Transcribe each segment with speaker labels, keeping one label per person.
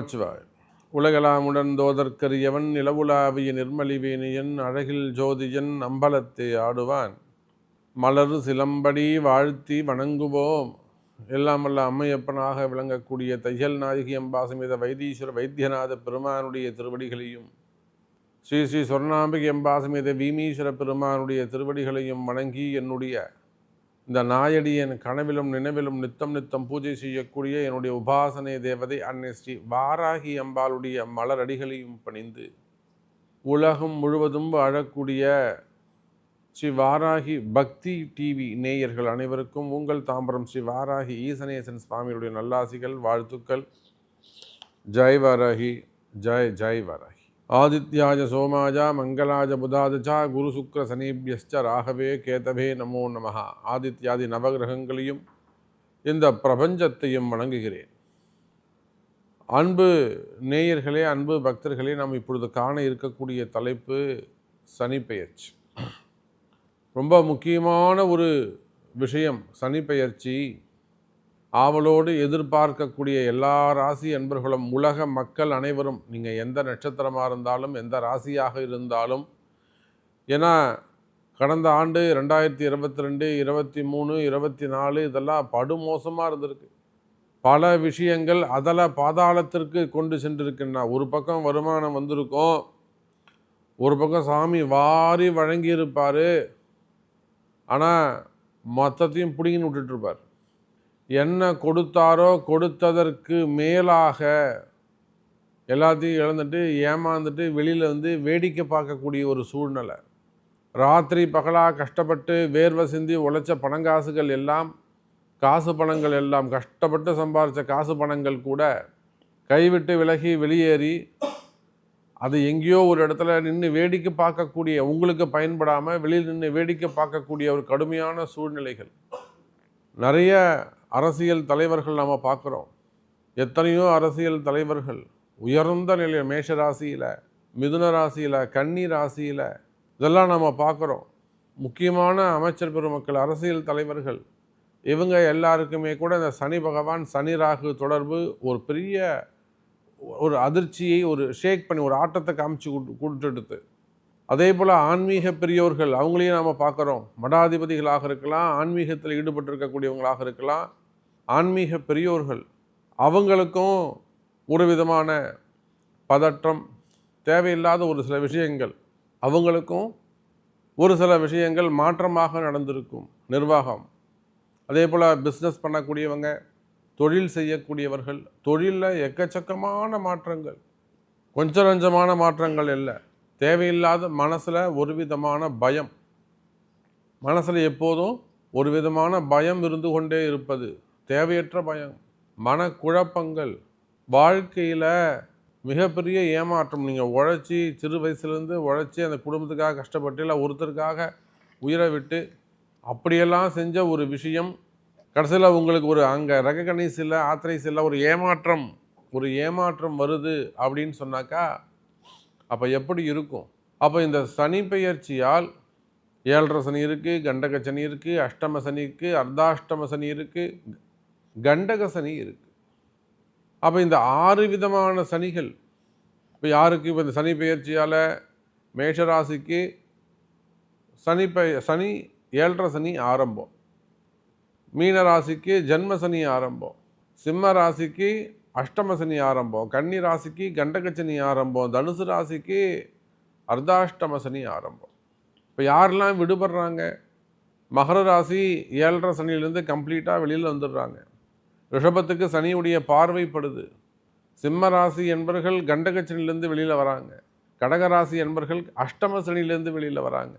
Speaker 1: நமச்சிவாய் உலகலாமுடன் தோதற்கரியவன் நிலவுலாவிய நிர்மலிவேணியன் அழகில் ஜோதியன் அம்பலத்தை ஆடுவான். மலர் சிலம்படி வாழ்த்தி வணங்குவோம். எல்லாம் வல்ல அம்மையப்பனாக விளங்கக்கூடிய தையல் நாயகி அம்பாசமேத வைத்தீஸ்வர வைத்தியநாத பெருமானுடைய திருவடிகளையும் ஸ்ரீ ஸ்ரீ சொர்ணாம்பிகை அம்பாசமேத வீமீஸ்வர பெருமானுடைய திருவடிகளையும் வணங்கி என்னுடைய இந்த நாயடி என் கனவிலும் நினைவிலும் நித்தம் நித்தம் பூஜை செய்யக்கூடிய என்னுடைய உபாசனை தேவதை அன்னை ஸ்ரீ வாராகி அம்பாளுடைய மலரடிகளையும் பணிந்து உலகம் முழுவதும் வாழக்கூடிய ஸ்ரீ வாராகி பக்தி டிவி நேயர்கள் அனைவருக்கும் உங்கள் தாம்பரம் ஸ்ரீ வாராகி ஈசனேசன் சுவாமியுடைய நல்லாசிகள் வாழ்த்துக்கள். ஜெய் வாராகி ஜெய் ஜெய் வாராகி. ஆதித்யாஜ சோமாஜா மங்களாஜ புதாதச்சா குரு சுக்ர சனீபியஸ்ச ராகவே கேதவே நமோ நமஹ. ஆதித்யாதி நவகிரகங்களையும் இந்த பிரபஞ்சத்தையும் வணங்குகிறேன். அன்பு நேயர்களே அன்பு பக்தர்களே நாம் இப்பொழுது காண இருக்கக்கூடிய தலைப்பு சனிப்பெயர்ச்சி ரொம்ப முக்கியமான ஒரு விஷயம் சனிப்பெயர்ச்சி ஆவலோடு எதிர்பார்க்கக்கூடிய எல்லா ராசி அன்பர்களும் உலக மக்கள் அனைவரும் நீங்கள் எந்த நட்சத்திரமாக இருந்தாலும் எந்த ராசியாக இருந்தாலும் ஏன்னா கடந்த ஆண்டு ரெண்டாயிரத்தி இருபத்தி ரெண்டு இருபத்தி மூணு இருபத்தி நாலு இதெல்லாம் படுமோசமாக இருந்திருக்கு. பல விஷயங்கள் அதில் பாதாளத்திற்கு கொண்டு சென்றிருக்குன்னா ஒரு பக்கம் வருமானம் வந்திருக்கும் ஒரு பக்கம் சாமி வாரி வழங்கியிருப்பார். ஆனால் மொத்தத்தையும் பிடிங்கின்னு விட்டுட்ருப்பார் என்ன கொடுத்தாரோ கொடுத்ததற்கு மேலாக எல்லாத்தையும் இழந்துட்டு ஏமாந்துட்டு வெளியில் வந்து வேடிக்கை பார்க்கக்கூடிய ஒரு சூழ்நிலை. ராத்திரி பகலாக கஷ்டப்பட்டு வேர்வை சிந்தி உழைச்ச பணங்காசுகள் எல்லாம் காசு பணங்கள் எல்லாம் கஷ்டப்பட்டு சம்பாரித்த காசு பணங்கள் கூட கைவிட்டு விலகி வெளியேறி அது எங்கேயோ ஒரு இடத்துல நின்று வேடிக்கை பார்க்கக்கூடிய உங்களுக்கு பயன்படாமல் வெளியில் நின்று வேடிக்கை பார்க்கக்கூடிய ஒரு கடுமையான சூழ்நிலைகள். நிறைய அரசியல் தலைவர்கள் நாம் பார்க்குறோம். எத்தனையோ அரசியல் தலைவர்கள் உயர்ந்த நிலையில் மேஷ ராசியில் மிதுன ராசியில் கன்னி ராசியில் இதெல்லாம் நம்ம பார்க்குறோம். முக்கியமான அமைச்சர் பெருமக்கள் அரசியல் தலைவர்கள் இவங்க எல்லாருக்குமே கூட இந்த சனி பகவான் சனி ராகு தொடர்பு ஒரு பெரிய ஒரு அதிர்ச்சியை ஒரு ஷேக் பண்ணி ஒரு ஆட்டத்தை காமிச்சு கொடுத்துடுது. அதே போல் ஆன்மீக பெரியோர்கள் அவங்களையும் நாம் பார்க்குறோம். மடாதிபதிகளாக இருக்கலாம் ஆன்மீகத்தில் ஈடுபட்டிருக்கக்கூடியவங்களாக இருக்கலாம். ஆன்மீக பெரியோர்கள் அவங்களுக்கும் ஒரு விதமான பதற்றம் தேவையில்லாத ஒரு சில விஷயங்கள் அவங்களுக்கும் ஒரு சில விஷயங்கள் மாற்றமாக நடந்திருக்கும். நிர்வாகம். அதே போல் பிஸ்னஸ் பண்ணக்கூடியவங்க தொழில் செய்யக்கூடியவர்கள் தொழிலில் எக்கச்சக்கமான மாற்றங்கள். கொஞ்சம் நஞ்சமான மாற்றங்கள் இல்லை. தேவையில்லாத மனசில் ஒரு விதமான பயம். மனசில் எப்போதும் ஒரு விதமான பயம் இருந்து கொண்டே இருப்பது. தேவையற்ற பயம் மனக்குழப்பங்கள் வாழ்க்கையில் மிகப்பெரிய ஏமாற்றம். நீங்கள் உழைச்சி சிறு வயசுலேருந்து உழைச்சி அந்த குடும்பத்துக்காக கஷ்டப்பட்டு இல்லை ஒருத்தருக்காக உயிரை விட்டு அப்படியெல்லாம் செஞ்ச ஒரு விஷயம் கடைசியில் உங்களுக்கு ஒரு அங்கே ரெகனைஸ் இல்லை ஆத்தரைஸ் இல்லை ஒரு ஏமாற்றம் ஒரு ஏமாற்றம் வருது அப்படின்னு சொன்னாக்கா அப்போ எப்படி இருக்கும்? அப்போ இந்த சனி பெயர்ச்சியால் ஏழரை சனி இருக்குது கண்டக சனி இருக்குது அஷ்டம சனி இருக்குது அர்த்தாஷ்டம சனி இருக்குது கண்டக சனி இருக்குது அப்போ இந்த ஆறு விதமான சனிகள் இப்போ யாருக்கு? இப்போ இந்த சனி பெயர்ச்சியால் மேஷராசிக்கு சனி பய சனி ஏழரை சனி ஆரம்பம். மீன ராசிக்கு ஜென்ம சனி ஆரம்பம். சிம்ம ராசிக்கு அஷ்டம சனி ஆரம்பம். கன்னி ராசிக்கு கண்டக சனி ஆரம்பம். தனுசு ராசிக்கு அர்த்தாஷ்டம சனி ஆரம்பம். இப்போ யாரெல்லாம் விடுபடுறாங்க? மகர ராசி ஏழரை சனியிலேருந்து கம்ப்ளீட்டாக வெளியில் வந்துடுறாங்க. ரிஷபத்துக்கு சனியுடைய பார்வைப்படுது. சிம்ம ராசி என்பர்கள் கண்டகச்சனிலேருந்து வெளியில் வராங்க. கடகராசி என்பர்கள் அஷ்டம சனியிலேருந்து வெளியில் வராங்க.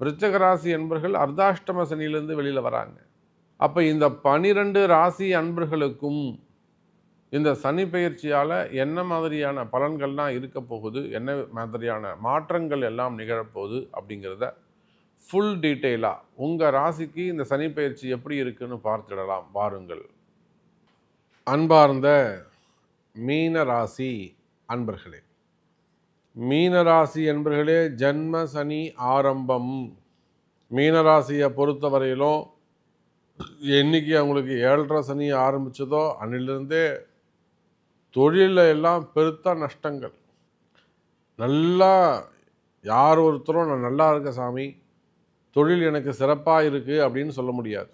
Speaker 1: விருச்சக ராசி என்பர்கள் அர்த்தாஷ்டம சனியிலேருந்து வெளியில் வராங்க. அப்போ இந்த பனிரெண்டு ராசி அன்பர்களுக்கும் இந்த சனி பயிற்சியால் என்ன மாதிரியான பலன்கள்லாம் இருக்க போகுது? என்ன மாதிரியான மாற்றங்கள் எல்லாம் நிகழப்போகுது அப்படிங்கிறத ஃபுல் டீட்டெயிலாக உங்கள் ராசிக்கு இந்த சனி பயிற்சி எப்படி இருக்குன்னு பார்த்துடலாம். வாருங்கள். அன்பார்ந்த மீன ராசி அன்பர்களே. மீனராசி அன்பர்களே ஜன்ம சனி ஆரம்பம். மீனராசியை பொறுத்தவரையிலும் என்னைக்கு அவங்களுக்கு ஏழரை சனி ஆரம்பித்ததோ அன்னிலிருந்தே தொழிலில் எல்லாம் பெருத்த நஷ்டங்கள். நல்லா யார் ஒருத்தரும் நான் நல்லா இருக்கேன் சாமி. தொழில் எனக்கு சிறப்பாக இருக்குது அப்படின்னு சொல்ல முடியாது.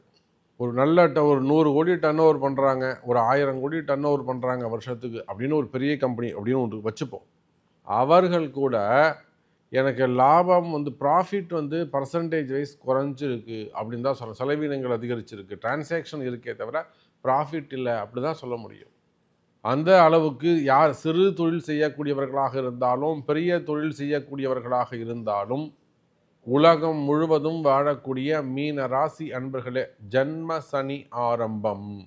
Speaker 1: ஒரு நல்ல ட ஒரு நூறு கோடி டன் ஓவர் பண்ணுறாங்க ஒரு ஆயிரம் கோடி டன் ஓவர் பண்ணுறாங்க வருஷத்துக்கு அப்படின்னு ஒரு பெரிய கம்பெனி அப்படின்னு ஒன்று வச்சுப்போம். அவர்கள் கூட எனக்கு லாபம் வந்து ப்ராஃபிட் வந்து பர்சன்டேஜ் வைஸ் குறைஞ்சிருக்கு அப்படின்னு தான் சொல்ல செலவினங்கள் அதிகரிச்சிருக்கு. டிரான்சாக்ஷன் இருக்கே தவிர ப்ராஃபிட் இல்லை அப்படி தான் சொல்ல முடியும். அந்த அளவுக்கு யார் சிறு தொழில் செய்யக்கூடியவர்களாக இருந்தாலும் பெரிய தொழில் செய்யக்கூடியவர்களாக இருந்தாலும் உலகம் முழுவதும் வாழக்கூடிய மீன ராசி அன்பர்களே ஜன்ம சனி ஆரம்பம்.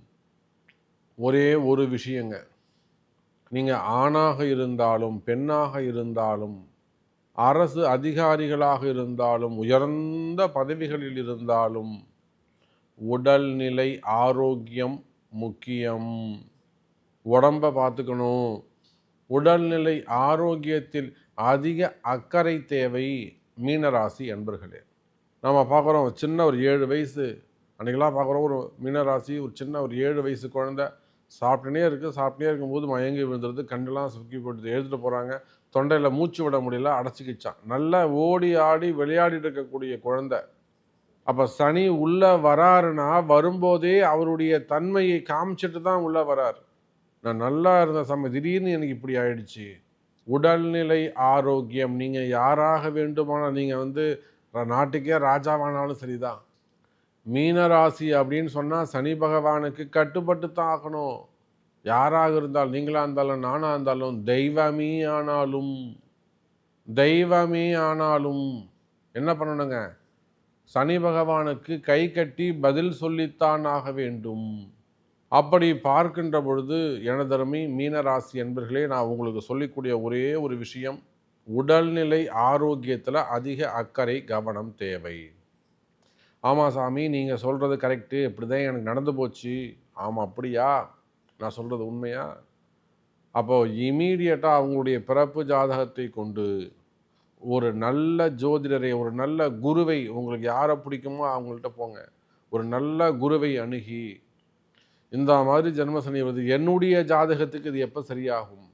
Speaker 1: ஒரே ஒரு விஷயங்க. நீங்கள் ஆணாக இருந்தாலும் பெண்ணாக இருந்தாலும் அரசு அதிகாரிகளாக இருந்தாலும் உயர்ந்த பதவிகளில் இருந்தாலும் உடல்நிலை ஆரோக்கியம் முக்கியம். உடம்பை பார்த்துக்கணும். உடல்நிலை ஆரோக்கியத்தில் அதிக அக்கறை தேவை. மீனராசி அன்பர்களே நம்ம பார்க்குறோம் சின்ன ஒரு ஏழு வயசு. அன்றைக்கெல்லாம் பார்க்குறோம் ஒரு மீனராசி ஒரு சின்ன ஒரு ஏழு வயசு குழந்த. சாப்பிட்டுனே இருக்குது சாப்பிட்டே இருக்கும்போது மயங்கி விழுந்துருது. கண்டெல்லாம் சுக்கி போட்டு எழுதிட்டு போகிறாங்க தொண்டையில் மூச்சு விட முடியல. அடைச்சிக்கிச்சான் நல்லா ஓடி ஆடி விளையாடிட்டு இருக்கக்கூடிய குழந்த. அப்போ சனி உள்ளே வராருன்னா வரும்போதே அவருடைய தன்மையை காமிச்சிட்டு தான் உள்ளே வராரு. நான் நல்லா இருந்த சமயம் திடீர்னு எனக்கு இப்படி ஆயிடுச்சு. உடல்நிலை ஆரோக்கியம். நீங்கள் யாராக வேண்டுமானால் நீங்கள் வந்து நாட்டுக்கே ராஜாவானாலும் சரிதான். மீனராசி அப்படின்னு சொன்னால் சனி பகவானுக்கு கட்டுப்பட்டு தான் ஆகணும். யாராக இருந்தாலும் நீங்களாக இருந்தாலும் நானாக இருந்தாலும் தெய்வமே ஆனாலும் தெய்வமே ஆனாலும் என்ன பண்ணணுங்க? சனி பகவானுக்கு கை கட்டி பதில் சொல்லித்தான் ஆக வேண்டும். அப்படி பார்க்கின்ற பொழுது எனதருமை மீனராசி என்பர்களே நான் உங்களுக்கு சொல்லிக்கூடிய ஒரே ஒரு விஷயம் உடல்நிலை ஆரோக்கியத்தில் அதிக அக்கறை கவனம் தேவை. ஆமாம் சாமி நீங்கள் சொல்கிறது கரெக்டு இப்படி தான் எனக்கு நடந்து போச்சு. ஆமாம் அப்படியா? நான் சொல்கிறது உண்மையா? அப்போது இமீடியட்டாக அவங்களுடைய பிறப்பு ஜாதகத்தை கொண்டு ஒரு நல்ல ஜோதிடரை ஒரு நல்ல குருவை உங்களுக்கு யாரை பிடிக்குமோ அவங்கள்ட்ட போங்க. ஒரு நல்ல குருவை அணுகி இந்த மாதிரி ஜென்மசனி வருது. என்னுடைய ஜாதகத்துக்கு இது எப்போ சரியாகும்?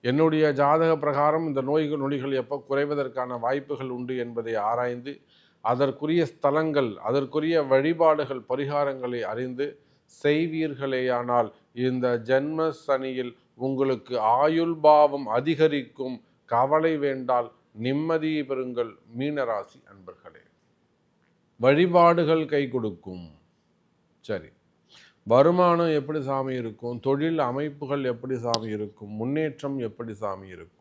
Speaker 1: என்னுடைய ஜாதக பிரகாரம் இந்த நோய்கள் நொடிகள் எப்போ குறைவதற்கான வாய்ப்புகள் உண்டு என்பதை ஆராய்ந்து அதற்குரிய ஸ்தலங்கள் அதற்குரிய வழிபாடுகள் பரிகாரங்களை அறிந்து செய்வீர்களேயானால் இந்த ஜென்ம சனியில் உங்களுக்கு ஆயுள் பாவம் அதிகரிக்கும். கவலை வேண்டால் நிம்மதியை பெறுங்கள் மீனராசி அன்பர்களே. வழிபாடுகள் கை கொடுக்கும். சரி. வருமானம் எப்படி சாமி இருக்கும்? தொழில் அமைப்புகள் எப்படி சாமி இருக்கும்? முன்னேற்றம் எப்படி சாமி இருக்கும்?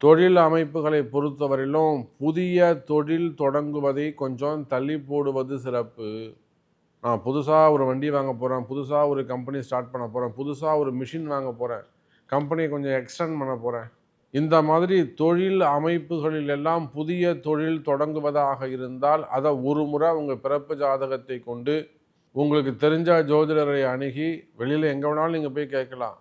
Speaker 1: தொழில் அமைப்புகளை பொறுத்தவரையிலும் புதிய தொழில் தொடங்குவதை கொஞ்சம் தள்ளி போடுவது சிறப்பு. நான் புதுசாக ஒரு வண்டி வாங்க போகிறேன் புதுசாக ஒரு கம்பெனி ஸ்டார்ட் பண்ண போகிறேன் புதுசாக ஒரு மிஷின் வாங்க போகிறேன் கம்பெனியை கொஞ்சம் எக்ஸ்டெண்ட் பண்ண போகிறேன் இந்த மாதிரி தொழில் அமைப்புகளில் எல்லாம் புதிய தொழில் தொடங்குவதாக இருந்தால் அதை ஒரு முறை உங்கள் பிறப்பு ஜாதகத்தை கொண்டு உங்களுக்கு தெரிஞ்ச ஜோதிடரை அணுகி வெளியில் எங்கே வேணாலும் நீங்கள் போய் கேட்கலாம்.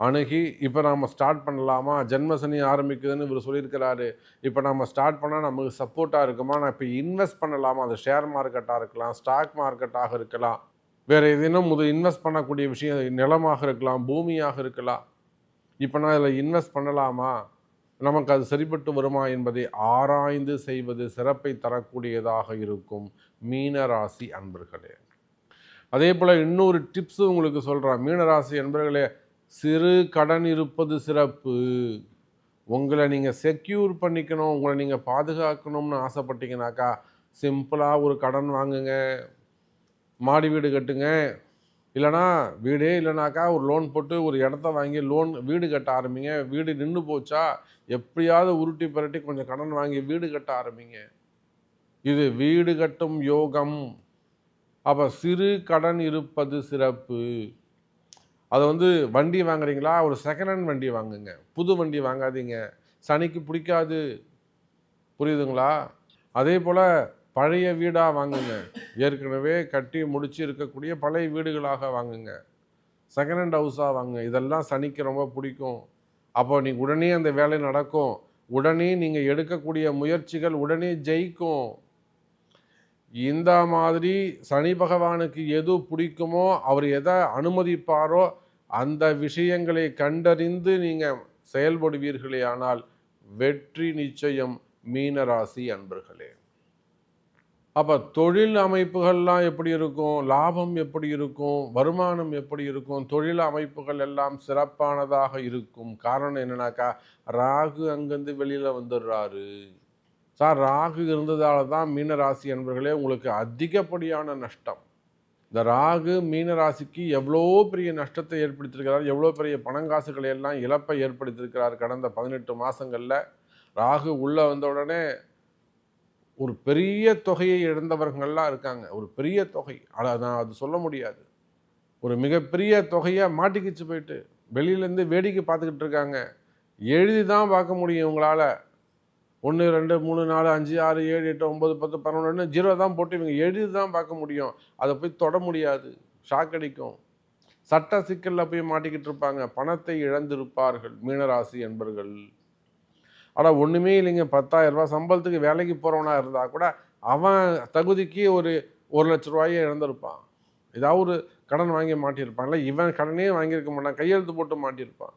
Speaker 1: அணுகி இப்போ நாம் ஸ்டார்ட் பண்ணலாமா? ஜென்மசனி ஆரம்பிக்குதுன்னு இவர் சொல்லியிருக்கிறாரு. இப்போ நம்ம ஸ்டார்ட் பண்ணால் நமக்கு சப்போர்ட்டாக இருக்குமா? நான் இப்போ இன்வெஸ்ட் பண்ணலாமா? அது ஷேர் மார்க்கெட்டாக இருக்கலாம் ஸ்டாக் மார்க்கெட்டாக இருக்கலாம். வேறு எதுனும் முதல் இன்வெஸ்ட் பண்ணக்கூடிய விஷயம் நிலமாக இருக்கலாம் பூமியாக இருக்கலாம். இப்போ நான் இதில் இன்வெஸ்ட் பண்ணலாமா? நமக்கு அது சரிப்பட்டு வருமா என்பதை ஆராய்ந்து செய்வது சிறப்பை தரக்கூடியதாக இருக்கும். மீனராசி அன்பர்களே. அதே போல் இன்னொரு டிப்ஸு உங்களுக்கு சொல்கிறேன் மீனராசி என்பர்களே சிறு கடன் இருப்பது சிறப்பு. உங்களை நீங்கள் செக்யூர் பண்ணிக்கணும் உங்களை நீங்கள் பாதுகாக்கணும்னு ஆசைப்பட்டீங்கனாக்கா சிம்பிளாக ஒரு கடன் வாங்குங்க. மாடி வீடு கட்டுங்க. இல்லைனா வீடே இல்லைனாக்கா ஒரு லோன் போட்டு ஒரு இடத்த வாங்கி லோன் வீடு கட்ட ஆரம்பிங்க. வீடு நின்று போச்சா எப்படியாவது உருட்டி புரட்டி கொஞ்சம் கடன் வாங்கி வீடு கட்ட ஆரம்பிங்க. இது வீடு கட்டும் யோகம். அப்போ சிறு கடன் இருப்பது சிறப்பு. அதை வந்து வண்டி வாங்குறீங்களா? ஒரு செகண்ட் ஹேண்ட் வண்டி வாங்குங்க. புது வண்டி வாங்காதீங்க. சனிக்கு பிடிக்காது. புரியுதுங்களா? அதே போல் பழைய வீடாக வாங்குங்க. ஏற்கனவே கட்டி முடிச்சு இருக்கக்கூடிய பழைய வீடுகளாக வாங்குங்க. செகண்ட் ஹேண்ட் ஹவுஸாக வாங்குங்க. இதெல்லாம் சனிக்கு ரொம்ப பிடிக்கும். அப்போ நீங்கள் உடனே அந்த வேலை நடக்கும். உடனே நீங்கள் எடுக்கக்கூடிய முயற்சிகள் உடனே ஜெயிக்கும். இந்த மாதிரி சனி பகவானுக்கு எது பிடிக்குமோ அவர் எதை அனுமதிப்பாரோ அந்த விஷயங்களை கண்டறிந்து நீங்கள் செயல்படுவீர்களே ஆனால் வெற்றி நிச்சயம் மீனராசி அன்பர்களே. அப்போ தொழில் அமைப்புகள்லாம் எப்படி இருக்கும்? லாபம் எப்படி இருக்கும்? வருமானம் எப்படி இருக்கும்? தொழில் அமைப்புகள் எல்லாம் சிறப்பானதாக இருக்கும். காரணம் என்னன்னாக்கா ராகு அங்கேருந்து வெளியில் வந்துடுறாரு. சார் ராகு இருந்ததால் தான் மீனராசி என்பர்களே உங்களுக்கு அதிகப்படியான நஷ்டம். இந்த ராகு மீனராசிக்கு எவ்வளோ பெரிய நஷ்டத்தை ஏற்படுத்தியிருக்கிறார் எவ்வளோ பெரிய பணங்காசுகளை எல்லாம் இழப்பை ஏற்படுத்தியிருக்கிறார் கடந்த பதினெட்டு மாதங்களில் ராகு உள்ளே வந்த உடனே ஒரு பெரிய தொகையை இழந்தவர்கள்லாம் இருக்காங்க. ஒரு பெரிய தொகை. அதை நான் அது சொல்ல முடியாது. ஒரு மிகப்பெரிய தொகையை மாட்டிக்கிச்சு போயிட்டு வெளியிலேருந்து வேடிக்கை பார்த்துக்கிட்டு இருக்காங்க. எழுதி தான் பார்க்க முடியும் உங்களால். ஒன்று ரெண்டு மூணு நாலு அஞ்சு ஆறு ஏழு எட்டு ஒம்பது பத்து பன்னெண்டு ஜீரோ தான் போட்டு இவங்க எழுதி தான் பார்க்க முடியும். அதை போய் தொட முடியாது. ஷாக் அடிக்கும். சட்ட சிக்கலில் போய் மாட்டிக்கிட்டு இருப்பாங்க. பணத்தை இழந்திருப்பார்கள் மீனராசி என்பர்கள். ஆனால் ஒன்றுமே இல்லைங்க. பத்தாயிரம் ரூபா சம்பளத்துக்கு வேலைக்கு போகிறவனாக இருந்தால் கூட அவன் தகுதிக்கு ஒரு ஒரு லட்ச ரூபாயை இழந்திருப்பான். ஏதாவது ஒரு கடன் வாங்கி மாட்டியிருப்பான். இல்லை இவன் கடனே வாங்கியிருக்க மாட்டான். கையெழுத்து போட்டு மாட்டியிருப்பான்.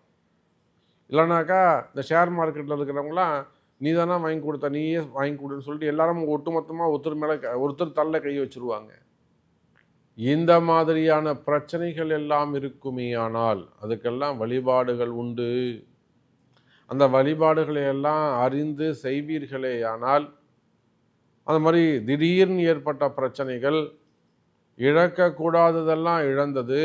Speaker 1: இல்லைனாக்கா இந்த ஷேர் மார்க்கெட்டில் இருக்கிறவங்களாம் நீ தானே வாங்கி கொடுத்த நீயே வாங்கி கொடுன்னு சொல்லிட்டு எல்லாரும் ஒட்டுமொத்தமாக ஒருத்தர் மேலே ஒருத்தர் தள்ள கை வச்சுருவாங்க. இந்த மாதிரியான பிரச்சனைகள் எல்லாம் இருக்குமே ஆனால் அதுக்கெல்லாம் வழிபாடுகள் உண்டு. அந்த வழிபாடுகளை எல்லாம் அறிந்து செய்வீர்களே ஆனால் அந்த மாதிரி திடீர்னு ஏற்பட்ட பிரச்சனைகள் இழக்கக்கூடாததெல்லாம் இழந்தது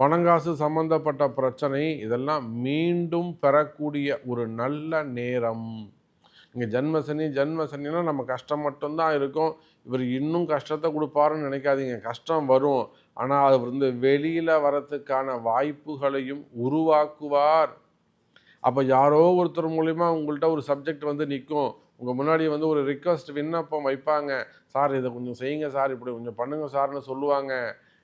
Speaker 1: பணங்காசு சம்பந்தப்பட்ட பிரச்சனை இதெல்லாம் மீண்டும் பெறக்கூடிய ஒரு நல்ல நேரம். இங்கே ஜென்மசனி ஜன்மசனினா நம்ம கஷ்டம் மட்டும்தான் இருக்கும். இவர் இன்னும் கஷ்டத்தை கொடுப்பாருன்னு நினைக்காதீங்க. கஷ்டம் வரும். ஆனால் அது வந்து வெளியில் வரத்துக்கான வாய்ப்புகளையும் உருவாக்குவார். அப்போ யாரோ ஒருத்தர் மூலிமா உங்கள்கிட்ட ஒரு சப்ஜெக்ட் வந்து நிற்கும் உங்கள் முன்னாடி வந்து ஒரு ரிக்வஸ்ட் விண்ணப்பம் வைப்பாங்க. சார் இதை கொஞ்சம் செய்யுங்க சார். இப்படி கொஞ்சம் பண்ணுங்க சார்னு சொல்லுவாங்க.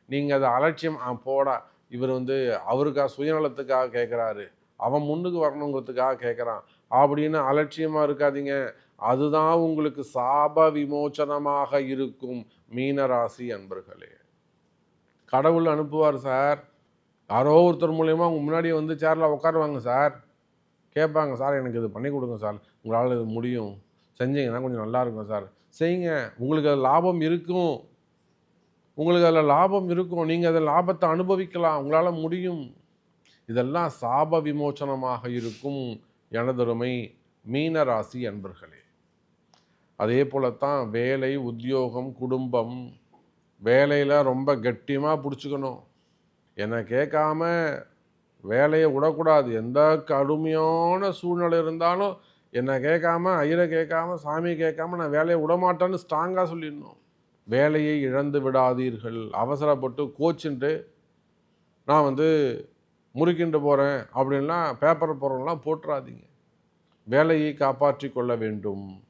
Speaker 1: நீங்கள் அதை அலட்சியம் போடா. இவர் வந்து அவருக்காக சுயநலத்துக்காக கேட்குறாரு அவன் முன்னுக்கு வரணுங்கிறதுக்காக கேட்குறான் அப்படின்னு அலட்சியமாக இருக்காதீங்க. அதுதான் உங்களுக்கு சாப விமோச்சனமாக இருக்கும் மீனராசி அன்பர்களே. கடவுள் அனுப்புவார் சார். யாரோ ஒருத்தர் மூலயமா உங்கள் முன்னாடி வந்து சேரில் உட்காருவாங்க சார். கேட்பாங்க சார் எனக்கு இது பண்ணி கொடுங்க சார். உங்களால் இது முடியும். செஞ்சீங்கன்னா கொஞ்சம் நல்லா இருக்கும் சார். செய்யுங்க. உங்களுக்கு அது லாபம் இருக்கும். உங்களுக்கு அதில் லாபம் இருக்கும். நீங்கள் அதில் லாபத்தை அனுபவிக்கலாம். உங்களால் முடியும். இதெல்லாம் சாப விமோச்சனமாக இருக்கும் எனதொருமை மீனராசி அன்பர்களே. அதே போலத்தான் வேலை உத்தியோகம் குடும்பம் வேலையில் ரொம்ப கெட்டியமாக பிடிச்சிக்கணும். என்னை கேட்காம வேலையை விடக்கூடாது. எந்த கடுமையான சூழ்நிலை இருந்தாலும் என்னை கேட்காம ஐயரை கேட்காம சாமி கேட்காம நான் வேலையை விடமாட்டேன்னு ஸ்ட்ராங்காக சொல்லிடணும். வேலையை இழந்து விடாதீர்கள். அவசரப்பட்டு கோச்சுன்ட்டு நான் வந்து முறுக்கிண்டு போகிறேன் அப்படின்லாம் பேப்பர் பொருள்லாம் போட்டுறாதீங்க. வேலையை காப்பாற்றி கொள்ள வேண்டும்.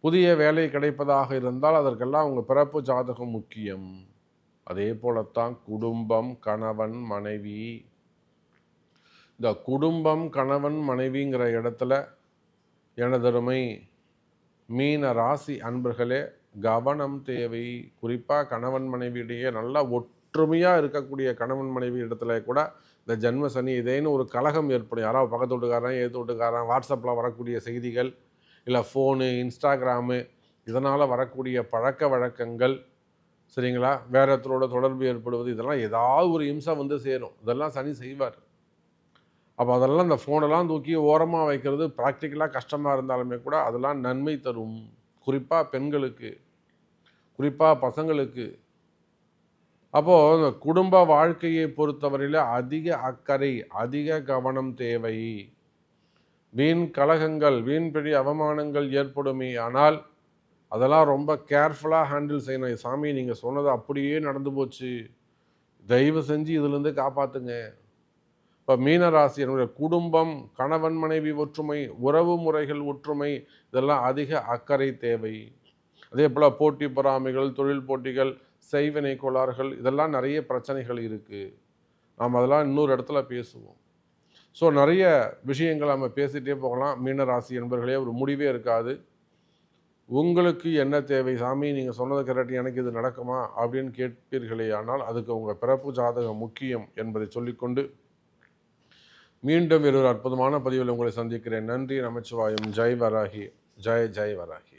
Speaker 1: புதிய வேலை கிடைப்பதாக இருந்தால் அதற்கெல்லாம் உங்கள் பிறப்பு ஜாதகம் முக்கியம். அதே போலத்தான் குடும்பம் கணவன் மனைவி. இந்த குடும்பம் கணவன் மனைவிங்கிற இடத்துல எனதருமை மீன ராசி அன்பர்களே கவனம் தேவை. குறிப்பாக கணவன் மனைவியிடையே நல்லா ஒற்றுமையாக இருக்கக்கூடிய கணவன் மனைவி இடத்துல கூட இந்த ஜென்ம சனி இதேன்னு ஒரு கலகம் ஏற்படும். யாராவது பக்கத்து வீட்டுக்காரன் ஏற்று வீட்டுக்காரன் வாட்ஸ்அப்பில் வரக்கூடிய செய்திகள் இல்லை ஃபோனு இன்ஸ்டாகிராமு இதனால் வரக்கூடிய பழக்க வழக்கங்கள் சரிங்களா? வேற ஒருத்தரோட தொடர்பு ஏற்படுவது இதெல்லாம் ஏதாவது ஒரு இம்சம் வந்து சேரும். இதெல்லாம் சனி செய்வார். அப்போ அதெல்லாம் இந்த ஃபோனெல்லாம் தூக்கி ஓரமாக வைக்கிறது ப்ராக்டிக்கலாக கஷ்டமாக இருந்தாலுமே கூட அதெல்லாம் நன்மை தரும். குறிப்பாக பெண்களுக்கு குறிப்பாக பசங்களுக்கு அப்போது குடும்ப வாழ்க்கையை பொறுத்தவரையில் அதிக அக்கறை அதிக கவனம் தேவை. வீண் கலகங்கள் வீண் பெரிய அவமானங்கள் ஏற்படுமே ஆனால் அதெல்லாம் ரொம்ப கேர்ஃபுல்லாக ஹேண்டில் செய்யணும். சாமி நீங்கள் சொன்னது அப்படியே நடந்து போச்சு. தயவு செஞ்சு இதுலேருந்து காப்பாற்றுங்க இப்போ மீனராசி என்னுடைய குடும்பம் கணவன் மனைவி ஒற்றுமை உறவு முறைகள் ஒற்றுமை இதெல்லாம் அதிக அக்கறை தேவை. அதே போல் போட்டி பொறாமைகள் தொழில் போட்டிகள் செய்வினை கோளாறுகள் இதெல்லாம் நிறைய பிரச்சனைகள் இருக்குது நாம் அதெல்லாம் இன்னொரு இடத்துல பேசுவோம். ஸோ நிறைய விஷயங்கள் நம்ம பேசிகிட்டே போகலாம். மீனராசி என்பர்களே ஒரு முடிவே இருக்காது. உங்களுக்கு என்ன தேவை? சாமி நீங்கள் சொன்னது கரெக்ட் எனக்கு இது நடக்குமா? அப்படின்னு கேட்பீர்களே ஆனால் அதுக்கு உங்கள் பிறப்பு ஜாதகம் முக்கியம் என்பதை சொல்லிக்கொண்டு மீண்டும் வேறொரு அற்புதமான பதிவில் உங்களை சந்திக்கிறேன். நன்றி நமச்சிவாயம். ஜெய் வராகி. ஜெய் ஜெய் வராகி.